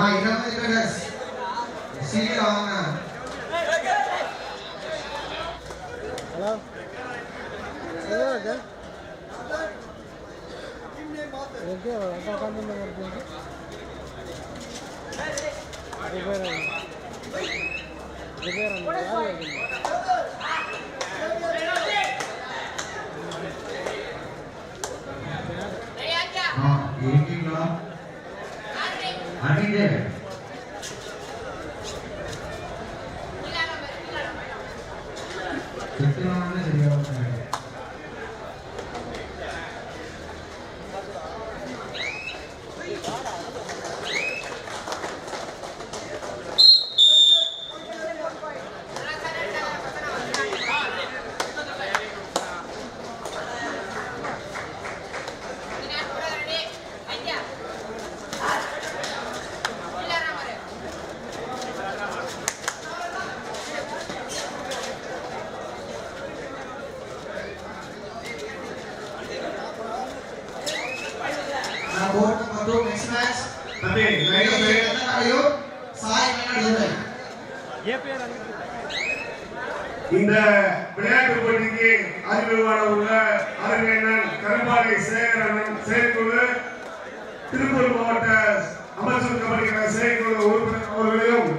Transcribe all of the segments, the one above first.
நான் இளம் இருக்கிற சீரியல் வாங்க ஹலோ எங்கே உட்காந்து வருது இந்த விளையாட்டு போட்டிக்கு அறிமுகமான உள்ள அறிஞர் கரும்பாலை சேகரன் செயற்குழு திருப்பூர் மாவட்ட அமைச்சர் கபடிக்கிற செயற்குழு உறுப்பினர் அவர்களையும்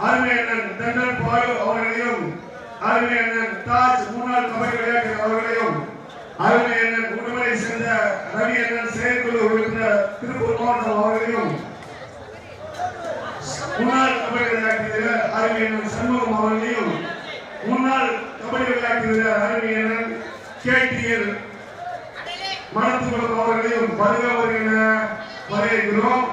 அருமையண்ணன் தென்னல் பாலு அவர்களையும் அருமையண்ணன் தாஜ் முன்னாள் கபடி விளையாட்டு அவர்களையும் அறிஞர் உடுமலை சேர்ந்த ரவி அண்ணன் செயற்குழு உறுப்பினர் திருப்பூர் மாவட்டம் அவர்களையும் முன்னாள் கபடி விளையாட்டு வீரர் அறிவியல் சண்முகம் அவர்களையும் முன்னாள் கபடி விளையாட்டு வீரர் அறிவியல் கேடிஎல் மனத்துக்குளம் அவர்களையும் வருக வருகிற வரவேற்கிறோம்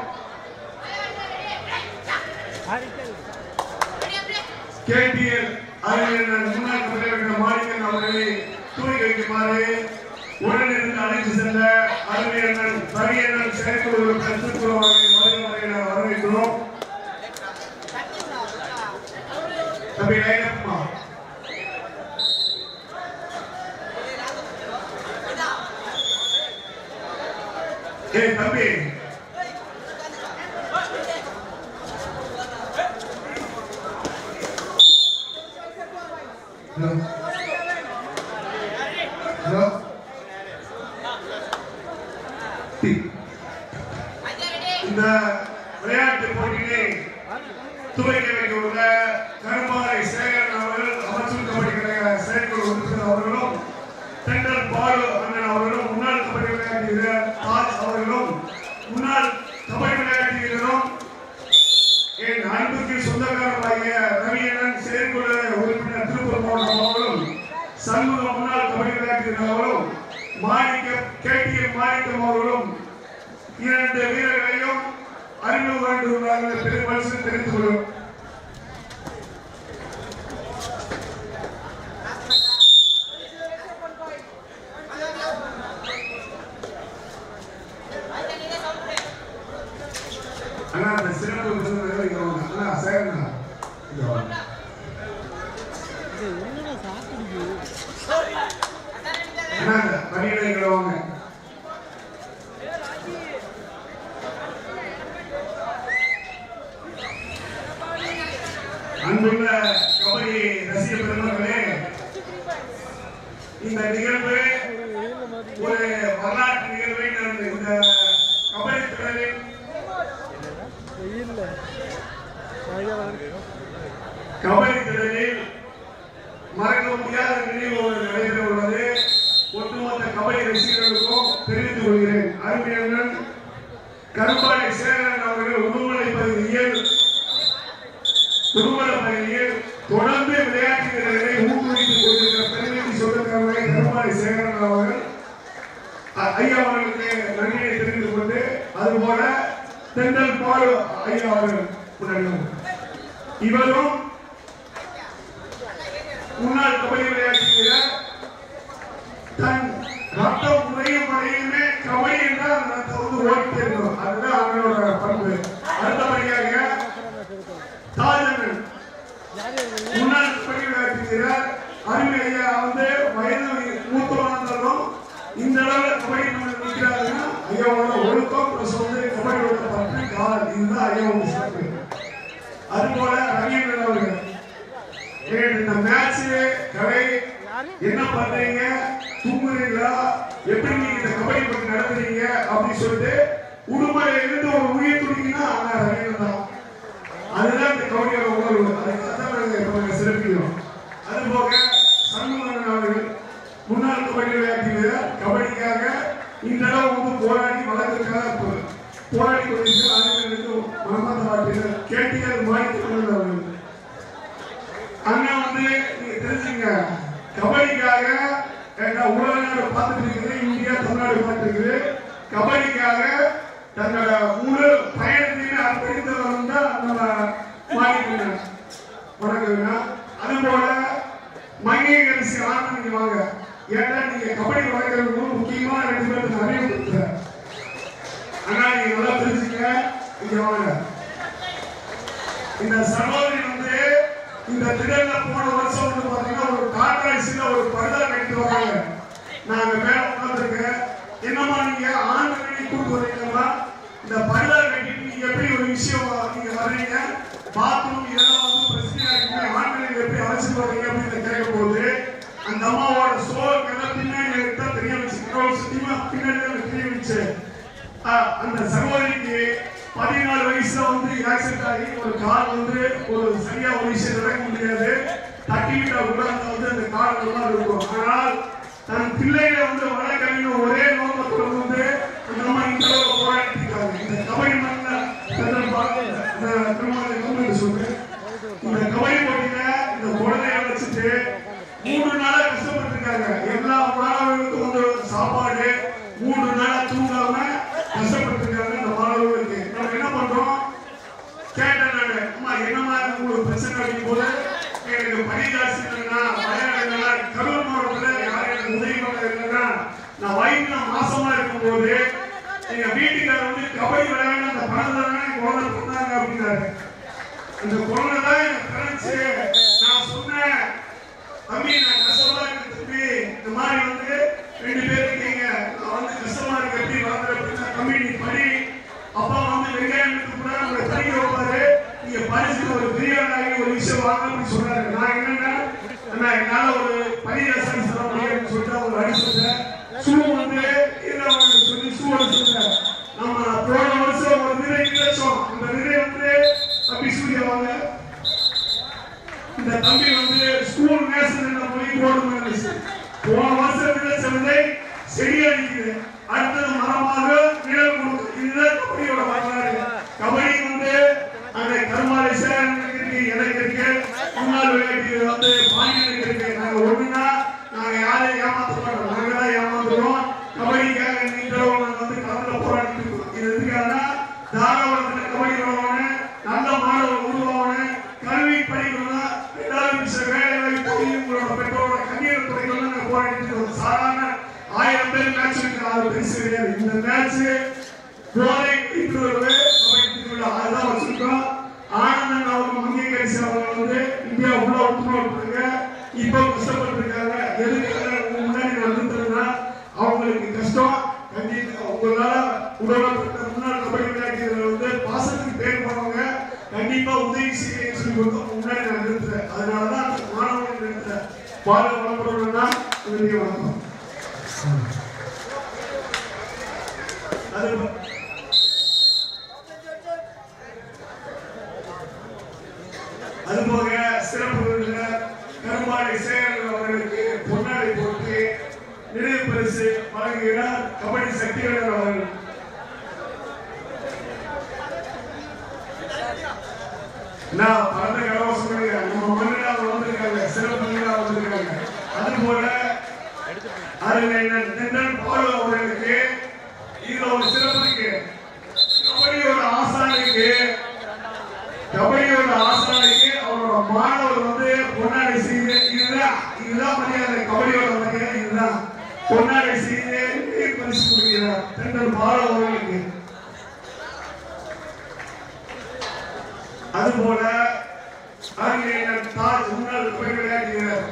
கேடிஎல் அறிவியல் முன்னாள் கபடி விளையாட்டு மாணிக்கன் அவர்களை தூக்கி வைக்குமாறு உடனிருந்து அழைத்து செல்ல அறிவியர்கள் பரியர்கள் செயற்குழு கற்றுக்குழு அவர்களை வருக வருகிற வரவேற்கிறோம். தம்பி லைனப்மா ஏய் தம்பி ஹலோ ஹலோ இந்த விளையாட்டு போட்டியை துவக்கி வைக்க உள்ள கரும்பாறை சேகரன் அவர்கள் அமைச்சர் கபடி கழக செயற்குழு உறுப்பினர் அவர்களும் தென்றல் பாலு அண்ணன் அவர்களும் முன்னாள் கபடி விளையாட்டு வீரர் தாஜ் அவர்களும் முன்னாள் கபடி விளையாட்டு வீரரும் என் அன்புக்கு சொந்தக்காரராகிய ரவியண்ணன் செயற்குழு உறுப்பினர் திருப்பூர் மாவட்டம் அவர்களும் சண்முக முன்னாள் கபடி விளையாட்டு வீரர் அவர்களும் மாணிக்கம் கேடிஎம் மாணிக்கம் அவர்களும் இரண்டு வீரர்களையும் அறிமுகம் வேண்டுகிறார்கள் பெரும் பரிசு தெரிவித்துக் கொள்ளும் அண்ணா அந்த சிறப்பு விருந்தினர்கள் இங்க வாங்க. அண்ணா சேகரண்ணா இங்க வாங்க. இது என்னடா சாப்பிடுது அண்ணா இந்த பணியிட இங்க வாங்க அன்புள்ள கபடி ரசிக பெருமக்களே இந்த நிகழ்வு ஒரு வரலாற்று நிகழ்வை நான் இந்த கபடி தொடரில் வெயில்ல மழைக்காலம் கபடி திடலில் மறக்க முடியாத நினைவு நடைபெற உள்ளது ஒட்டுமொத்த கபடி ரசிகர்களுக்கும் தெரிவித்துக் கொள்கிறேன். அருமையண்ணன் கருப்பாடி சேகரன் அவர்கள் உடுமலை பகுதியில் உடுமலை பகுதியில் தொடர்ந்து விளையாட்டு வீரர்களை ஊக்குவித்துக் கொண்டிருக்கிற பெருமைக்கு சொந்தக்காரரை கரும்பாடி சேகரன் அவர்கள் ஐயா அவர்களுக்கு நன்றியை தெரிந்து கொண்டு அதுபோல தென்றல் பாலு ஐயா அவர்கள் முன்னாடி இவரும் முன்னாள் கபடி விளையாட்டு வீரர் தன் ரத்தம் குறையும் வரையுமே கபடி என்றால் அந்த ரத்தம் வந்து ஓடிட்டே இருக்கணும். அதுதான் அவனோட பண்பு. அடுத்தபடியாக தாஜன் முன்னாள் கபடி விளையாட்டு வீரர் அருமை ஐயா வந்து வயது மூத்தவனாலும் இந்த அளவில் கபடி நம்ம நிற்கிறாருன்னா ஐயாவோட ஒழுக்கம் ப்ளஸ் வந்து கபடியோட பற்றி கால் இதுதான் ஐயாவுடைய சிறப்பு அதுபோல ரவீந்திரன் அவர்கள் ஏன் இந்த மேட்ச் கலை என்ன பண்றீங்க? தூங்குறீங்களா? எப்படி நீங்க இந்த கபடி பத்தி நடத்துறீங்க? அப்படின்னு சொல்லிட்டு உடுமலை இருந்து ஒரு உயிர் துடிக்குன்னா அண்ணா ரவீந்திரன் தான் அதுதான் இந்த கபடியோட உணர்வு அதுக்காக தான் நாங்க இப்ப நாங்க சிறப்பிக்கிறோம் அதுபோக சண்முகன் அவர்கள் முன்னாள் கபடி விளையாட்டு வீரர் கபடிக்காக இந்த அளவு வந்து போராடி வளர்க்கறதுக்காக போ- போராடி கொண்டிருக்கிறார் அவர்களுக்கு மனமார்ந்த வாழ்த்துக்கள் கேட்டீர்கள் மாணிக்கம் அவர்கள் அண்ணா வந்து நீங்க தெரிஞ்சுங்க கபடிக்காக ஏன்னா உலக நாடு பார்த்துட்டு இருக்குது இந்தியா தமிழ்நாடு பார்த்துட்டு இருக்குது கபடிக்காக தன்னோட முழு பயணத்தையுமே அர்ப்பணித்தவர் தான் நம்ம மாணிக்கங்க வணக்கங்க அதுபோல மங்கை நீங்க வாங்க. ஏன்னா நீங்க கபடி வளர்க்கறது ரொம்ப முக்கியமான ரெண்டு பேருக்கு நிறைய நீங்க நல்லா தெரிஞ்சுக்க இங்க வாங்க. இந்த சகோதரி வந்து இந்த திடல்ல போன வருஷம் வந்து பாத்தீங்கன்னா ஒரு கான்ட்ராக்ட்ல ஒரு பர்தா கட்டி வராங்க. நாங்க மேல உட்கார்ந்துருக்கேன். என்னம்மா நீங்க ஆண் கட்டி கூட்டு வரீங்களா இந்த பர்தா கட்டிட்டு நீங்க எப்படி ஒரு விஷயம் நீங்க வர்றீங்க? பாத்ரூம் இதெல்லாம் வந்து பிரச்சனையா இருக்கு. ஆண்களை எப்படி அழைச்சிட்டு வர்றீங்க? அந்த அம்மாவோட சோகெல்லாம் பின்னாடி எடுத்தா தெரிய வச்சு சுத்தியமா பின்னாடி தெரிய வச்சு. அந்த சகோதரிக்கு பதினாலு வயசுல வந்து ஆக்சிடென்ட் ஆகி ஒரு கார் வந்து ஒரு சரியா ஒரு விஷயம் நடக்க முடியாது. தட்டி விட்டா கூட அந்த வந்து அந்த கார் நல்லா இருக்கும். ஆனால் தன் பிள்ளைகளை வந்து வழக்கறிஞர் ஒரே நோக்கத்தோட வந்து அந்த அம்மா இந்த அளவு போராடிட்டு இந்த கபடி மண்ணில் இந்த சொல்றேன். இந்த கபடி போட்டியில இந்த குழந்தைய வச்சுட்டு மூணு நாளா இருக்காங்க எல்லா மாணவர்களுக்கும் வந்து சாப்பாடு மூணு நாளா தூங்காம கஷ்டப்பட்டு இருக்காங்க இந்த மாணவர்களுக்கு. நம்ம என்ன பண்றோம்? கேட்டேன் நானு. அம்மா என்னமா உங்களுக்கு பிரச்சனை அப்படிங்கும் போது எனக்கு பணி ஜாஸ்தி இல்லைன்னா வயநாடுனா கரூர் மாவட்டத்தில் யாரும் எனக்கு உதவி பண்ண இல்லைன்னா நான் வயிற்றுல மாசமா இருக்கும்போது எங்க வீட்டுக்காரர் வந்து கபடி விளையாட அந்த பணம் தானே குழந்தை பண்ணாங்க அப்படின்னாரு. அந்த குழந்தை தான் எனக்கு பிறந்துச்சு நான் சொன்னேன் தம்பி நான் கஷ்டமா இருக்கு தம்பி இந்த மாதிரி வந்து ரெண்டு பேர் இருக்கீங்க நான் வந்து கஷ்டமா இருக்கு எப்படி வளர்ந்துற அப்படின்னா தம்பி நீ படி அப்பா வந்து வெங்காயத்துக்கு கூட உங்களை படிக்க வைப்பாரு நீங்க படிச்சுட்டு ஒரு பிரியாணி ஆகி ஒரு விஷயம் வாங்க அப்படின்னு சொன்னாரு நான் என்னன்னா அண்ணா என்னால ஒரு படி ரசம் சொல்ல முடியாதுன்னு சொல்லிட்டு அவங்க அடி சொன்னேன் ஷூ வந்து கீழே வாங்க நம்ம போன வருஷம் ஒரு விதை கிடைச்சோம் அந்த விதை வந்து தம்பி சூர்யா இந்த தம்பி வந்து ஸ்கூல் நேஷனல் மொழி போடணும் போன வருஷம் விளைச்ச விதை செடியா நிக்குது அடுத்தது மரமாக நிழல் கொடுக்கும் இதுதான் கபடியோட வரலாறு கபடி வந்து அந்த கருமாலை சேரன் இருக்கு எனக்கு இருக்கு முன்னாள் விளையாட்டு வந்து பாண்டியனுக்கு இருக்கு நாங்க ஒண்ணுனா நாங்க யாரையும் ஏமாத்த மாட்டோம் நாங்க தான் ஏமாத்துறோம் கபடிக்காக நீங்க நாங்க வந்து கலந்துல போராடிட்டு இருக்கோம் இது எதுக்காக தாராளத்துல கபடி விளையாடணும் நல்ல மாணவர் உருவாகணும் கல்வி படிக்கணும் ரெண்டாவது வேலை உங்களோட பெற்றோரோட கண்ணீர் துறைகள் போராடிட்டு சாதாரண ஆயிரம் பேர் மேட்ச் ஆறு பெருசு கிடையாது. இந்த மேட்ச் போதை இப்படி வருது அதுதான் வச்சிருக்கோம் ஆனந்தன் அவங்க மங்கிய கரிசி அவங்க வந்து இந்தியா உள்ள இப்போ கஷ்டப்பட்டு இருக்காங்க எதுக்காக முன்னாடி அவங்களுக்கு கஷ்டம். கண்டிப்பா உங்களால முன்னாள் கபடி விளையாட்டு வந்து பாசத்துக்கு பேர் போனவங்க கண்டிப்பா உதவி செய்ய சொல்லி கொடுத்து உங்க முன்னாடி நான் நிறுத்துறேன் அதனாலதான் அந்த மாணவர்கள் நிறுத்துறேன் பால வளப்படணும்னா உதவி வணக்கம் அது அதுபோக சிறப்பு விருந்தினர் கருமாடி சேகர் அவர்களுக்கு பொன்னாடை போட்டு நினைவு பரிசு வழங்குகிறார் கபடி சக்திவேலர் அவர்கள் நான் பரந்த கலவசம் கிடையாது நம்ம மண்ணில் வந்திருக்காங்க சிறப்பு விருந்தினர் வந்திருக்காங்க அதுபோல அறிஞர் தென்னன் பாலு அவர்களுக்கு இதுல ஒரு சிறப்பு இருக்கு கபடியோட ஆசானுக்கு கபடியோட ஆசானுக்கு அவரோட மாணவர் வந்து பொன்னாடை செய்து இதுதான் இதுதான் மரியாதை கபடியோட மரியாதை இதுதான் பொன்னாடை செய்து உயிர் பரிசு கொடுக்கிறார் தென்னன் பாலு அவர்களுக்கு அதுபோல அறிஞர் தாஜ் முன்னாள் துறை விளையாட்டுகிறார்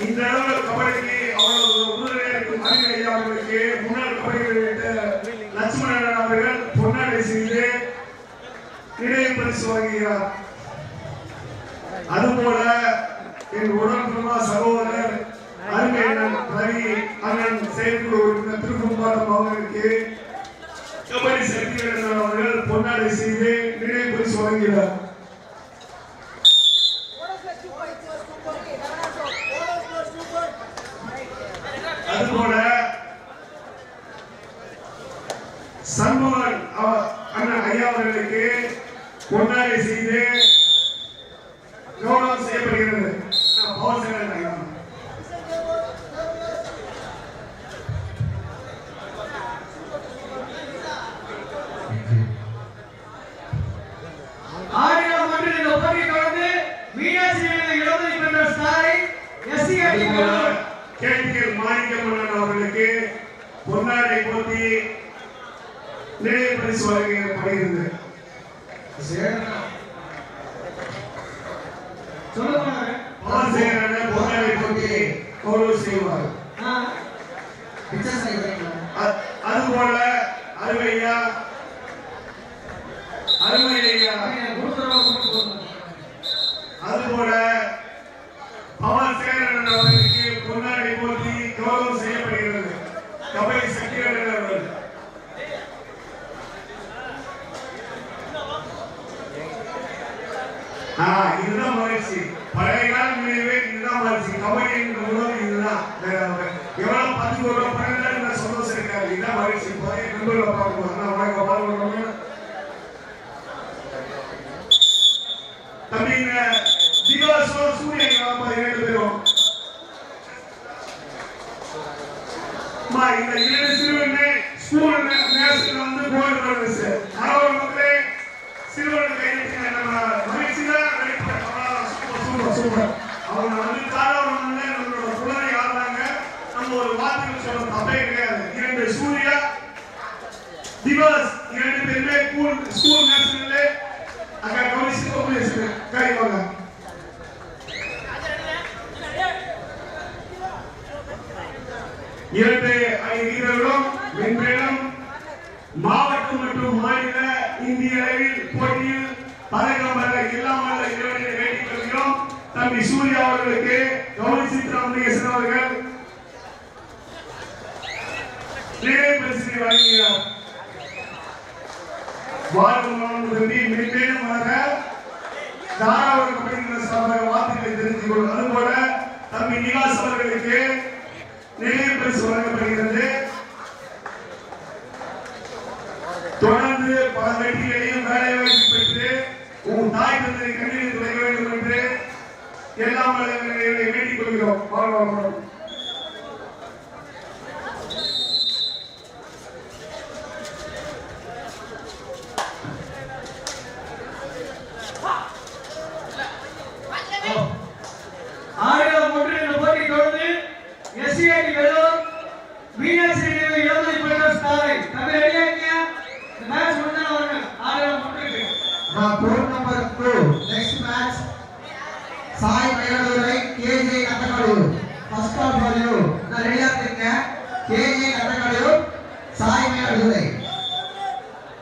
இந்த அளவு கபடிக்கு அவ்வளவு உறுதுணையா இருக்கும் அறிஞர் ஐயா அவர்களுக்கு முன்னாள் கபடி விளையாட்டு லட்சுமண நினைவு பரிசு வாங்குகிறார் அதுபோல என் உடன்பிறவா சகோதரர் அருமை அண்ணன் ரவி அண்ணன் செயற்குழு உறுப்பினர் திருக்கும்பாடம் அவர்களுக்கு கபடி சக்திவேலன் அவர்கள் பொன்னாடை செய்து நினைவு பரிசு வழங்கினார் அதுபோல சண்முகன் அவ- அண்ணன் ஐயா அவர்களுக்கு பொன்னாடை செய்து கௌரவம் செய்யப்படுகிறது நான் பவர் சேனல் ஐயா ஆயிரம் ஒன்று இந்த போட்டி தொடர்ந்து மீனாட்சி எழுபது பெற்ற ஸ்டாரை எஸ்சி அதுபோல கேடிஎல் மாணிக்கமன்னன் அவர்களுக்கு பொன்னாடை போட்டி நினைவு பரிசு வழங்கப்படுகிறது சொல்லுங்க பவர் சேனல் பொன்னாடை போட்டி கௌரவம் செய்வார் பிக்சர் சைக்கிள் அ- அதுபோல அருமையா அருமையா அதுபோல அம்மா இந்த இரண்டு சிறுவனே ஸ்கூல் நேசத்துல வந்து கோயில் நடந்துச்சு அரவணை மக்களே சிறுவன் கைது நம்ம சூப்பர் சூப்பர் அவங்க வந்து காலவரம் வந்து நம்மளோட குழந்தை ஆடுறாங்க நம்ம ஒரு வார்த்தை சொல்ல தப்பே கிடையாது. இரண்டு சூர்யா திவாஸ் இரண்டு பேருமே ஸ்கூல் ஸ்கூல் நேஷனல்ல அங்க கவனிச்சு கோபுலேஷன் கை வாங்க. இரண்டு மாவட்டம் மற்றும் மாநில இந்திய அளவில் போட்டியில் பதக்கம் பெற எல்லாம் வல்ல இறைவனை வேண்டிக் கொள்கிறோம். தம்பி சூர்யா அவர்களுக்கு கௌரிசித்ராமலிங்கேசன் அவர்கள் நினைவு பரிசு வழங்குகிறார் வாழ்வு தம்பி. வார்த்தைகளை தெரிந்து கொள்ளும். அதுபோல தம்பி நிவாஸ் அவர்களுக்கு நினைவு பரிசு வழங்கப்படுகிறது தொடர்ந்து பல வெற்றிகளையும் வேலை வாய்ப்பு பெற்று உன் தாய் தந்தை கண்ணீர் துடைக்க வேண்டும் என்று எல்லாம் வேண்டிக் கொள்கிறோம்.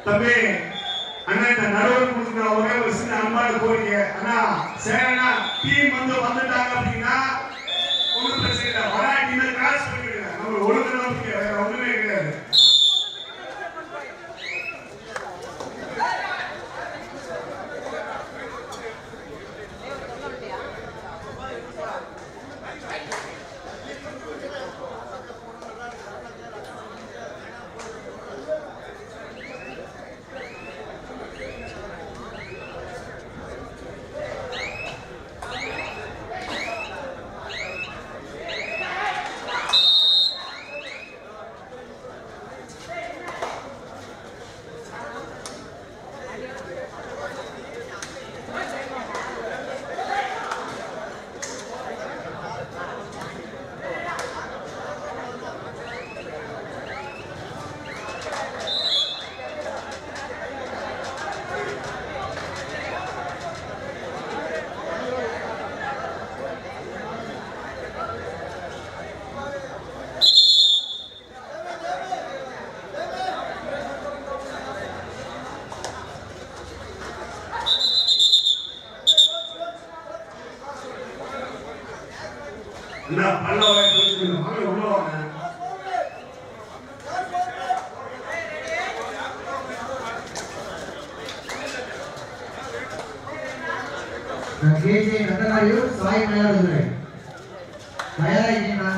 தம்பி அண்ணா இந்த நடுவர் கொடுக்குற ஒரே ஒரு சின்ன அன்பான கோரிக்கை. அண்ணா சரிண்ணா கேஜே கட்டக்காரியூர் சாய் மயிலாடுதுறை தயாராகிட்டீங்களா